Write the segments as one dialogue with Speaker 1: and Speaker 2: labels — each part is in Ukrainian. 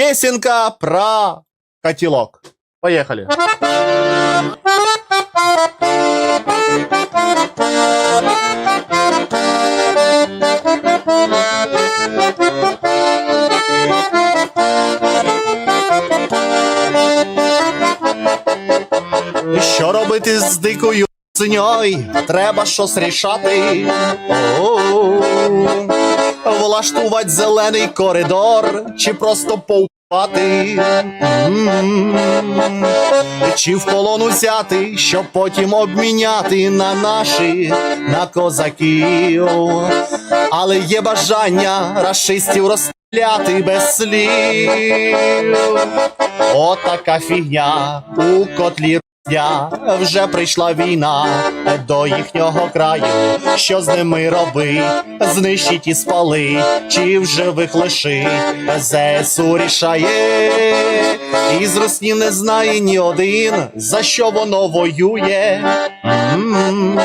Speaker 1: Песенка про котелок. Поехали. Що робити з дикою циньой? Треба щось рішати. О-о-о. Влаштувати зелений коридор, чи просто повпати, чи в полон взяти, щоб потім обміняти на наші, на козаків. Але є бажання расистів розстріляти без слів. Отака фігня у котлі дня вже прийшла війна до їхнього краю. Що з ними робить? Знищить і спалить, чи в живих лишить? ЗСУ рішає, і з руснів не знає ні один, за що воно воює. М.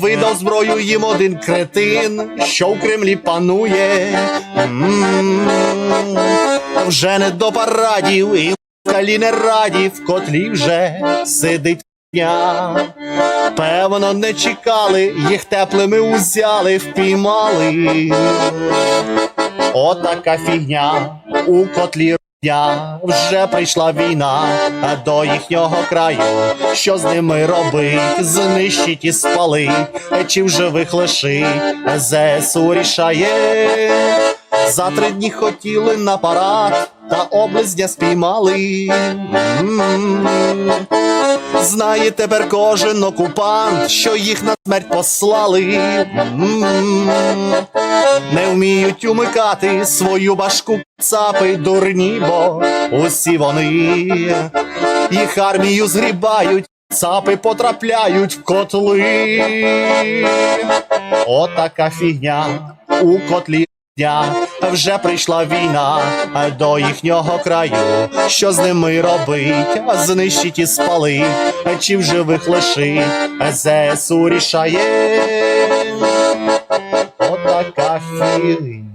Speaker 1: Видав зброю їм один кретин, що в Кремлі панує. М. Вже не до парадів і Калі не раді в котлі вже сидить дня. Певно, не чекали, їх теплими узяли, впіймали. Отака фігня у котлі дня. Вже прийшла війна до їхнього краю. Що з ними робить? Знищить і спалить, чи в живих лишить? ЗСУ рішає. За три дні хотіли на парад, та облизня спіймали. Знає тепер кожен окупант, що їх на смерть послали. Не вміють умикати свою башку цапи дурні, бо усі вони їх армію згрібають, цапи потрапляють в котли. Отака фігня у котлі дня вже прийшла війна до їхнього краю. Що з ними робить? Знищить і спалить, чи в живих лишить? ЗСУ рішає. Отака фігня.